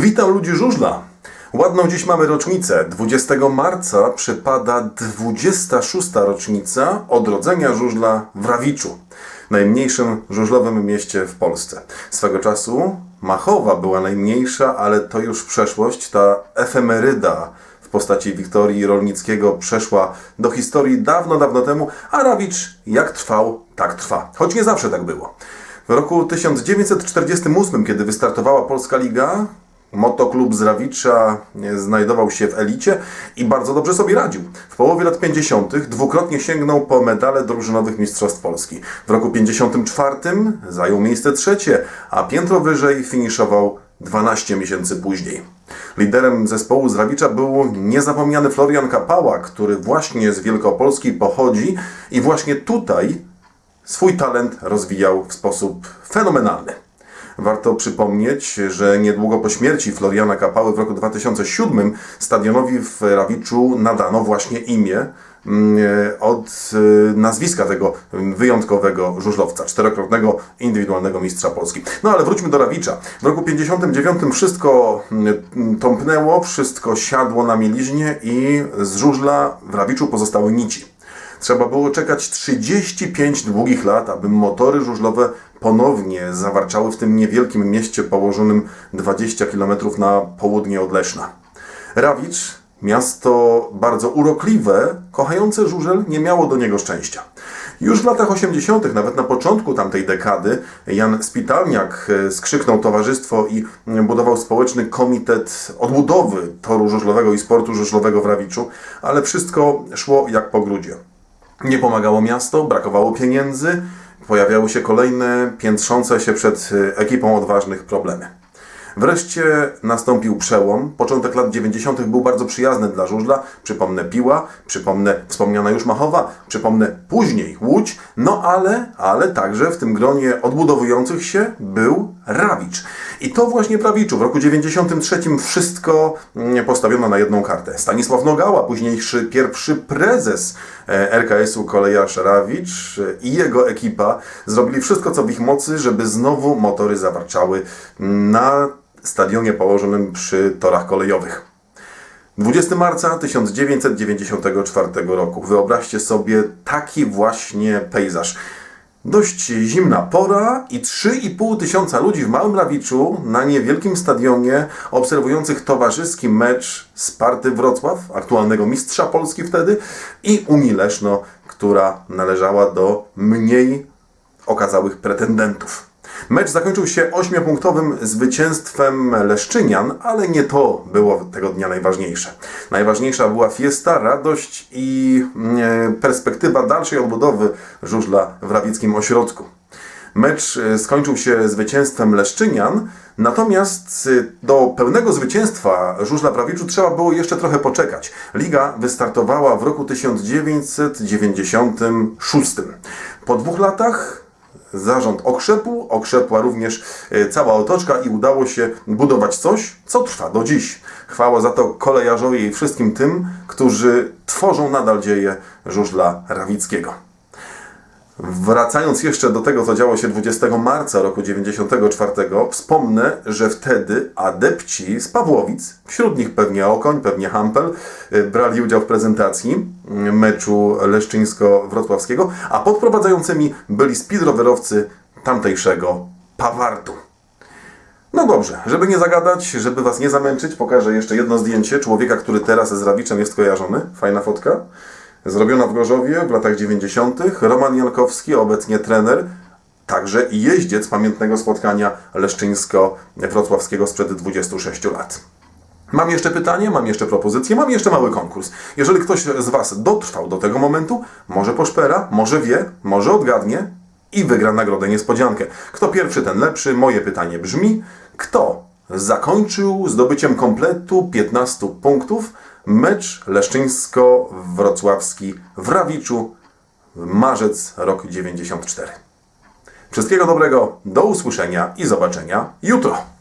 Witam ludzi żużla. Ładną dziś mamy rocznicę. 20 marca przypada 26. rocznica odrodzenia żużla w Rawiczu, najmniejszym żużlowym mieście w Polsce. Swego czasu Machowa była najmniejsza, ale to już przeszłość. Ta efemeryda w postaci Wiktorii Rolnickiego przeszła do historii dawno, dawno temu, a Rawicz jak trwał, tak trwa. Choć nie zawsze tak było. W roku 1948, kiedy wystartowała Polska Liga, Motoklub z Rawicza e, znajdował się w elicie i bardzo dobrze sobie radził. W połowie lat 50. dwukrotnie sięgnął po medale drużynowych Mistrzostw Polski. W roku 54 zajął miejsce trzecie, a piętro wyżej finiszował 12 miesięcy później. Liderem zespołu z Rawicza był niezapomniany Florian Kapała, który właśnie z Wielkopolski pochodzi i właśnie tutaj swój talent rozwijał w sposób fenomenalny. Warto przypomnieć, że niedługo po śmierci Floriana Kapały w roku 2007 stadionowi w Rawiczu nadano właśnie imię mm, od y, nazwiska tego wyjątkowego żużlowca, czterokrotnego indywidualnego mistrza Polski. No ale wróćmy do Rawicza. W roku 59 wszystko mm, tąpnęło, wszystko siadło na mieliźnie i z żużla w Rawiczu pozostały nici. Trzeba było czekać 35 długich lat, aby motory żużlowe ponownie zawarczały w tym niewielkim mieście położonym 20 km na południe od Leszna. Rawicz, miasto bardzo urokliwe, kochające żużel, nie miało do niego szczęścia. Już w latach 80., nawet na początku tamtej dekady, Jan Spitalniak e, skrzyknął towarzystwo i budował społeczny komitet odbudowy toru żużlowego i sportu żużlowego w Rawiczu, ale wszystko szło jak po grudzie. Nie pomagało miasto, brakowało pieniędzy, pojawiały się kolejne piętrzące się przed y, ekipą odważnych problemy. Wreszcie nastąpił przełom. Początek lat 90. był bardzo przyjazny dla żużla. Przypomnę Piła, przypomnę wspomniana już Machowa, przypomnę później Łódź, no ale, ale także w tym gronie odbudowujących się był Rawicz. I to właśnie w Rawiczu w roku 93 wszystko mm, postawiono na jedną kartę. Stanisław Nogała, późniejszy pierwszy prezes e, RKS-u Kolejarz Rawicz e, i jego ekipa zrobili wszystko, co w ich mocy, żeby znowu motory zawarczały na stadionie położonym przy torach kolejowych. 20 marca 1994 roku. Wyobraźcie sobie taki właśnie pejzaż. Dość zimna pora i 3,5 tysiąca ludzi w Małym Rawiczu na niewielkim stadionie obserwujących towarzyski mecz Sparty Wrocław, aktualnego mistrza Polski wtedy, i Unii Leszno, która należała do mniej okazałych pretendentów. Mecz zakończył się ośmiopunktowym zwycięstwem Leszczynian, ale nie to było tego dnia najważniejsze. Najważniejsza była fiesta, radość i mm, perspektywa dalszej odbudowy żużla w rawickim ośrodku. Mecz e, skończył się zwycięstwem Leszczynian, natomiast e, do pełnego zwycięstwa żużla Prawiczu trzeba było jeszcze trochę poczekać. Liga wystartowała w roku 1996. Po dwóch latach zarząd okrzepł, okrzepła również e, cała otoczka i udało się budować coś, co trwa do dziś. Chwała za to kolejarzowi i wszystkim tym, którzy tworzą nadal dzieje żużla rawickiego. Wracając jeszcze do tego, co działo się 20 marca roku 94, wspomnę, że wtedy adepci z Pawłowic, wśród nich pewnie Okoń, pewnie Hampel, y, brali udział w prezentacji y, meczu leszczyńsko-wrocławskiego, a podprowadzającymi byli speedrowerowcy tamtejszego Pawartu. No dobrze, żeby nie zagadać, żeby Was nie zamęczyć, pokażę jeszcze jedno zdjęcie człowieka, który teraz z Rawiczem jest kojarzony. Fajna fotka zrobiona w Gorzowie w latach 90. Roman Jankowski, obecnie trener, także i jeździec pamiętnego spotkania leszczyńsko-wrocławskiego sprzed 26 lat. Mam jeszcze pytanie, mam jeszcze propozycję, mam jeszcze mały konkurs. Jeżeli ktoś z Was dotrwał do tego momentu, może poszpera, może wie, może odgadnie i wygra nagrodę niespodziankę. Kto pierwszy, ten lepszy. Moje pytanie brzmi: kto zakończył zdobyciem kompletu 15 punktów mecz leszczyńsko-wrocławski w Rawiczu, marzec rok 94. Wszystkiego dobrego, do usłyszenia i zobaczenia jutro.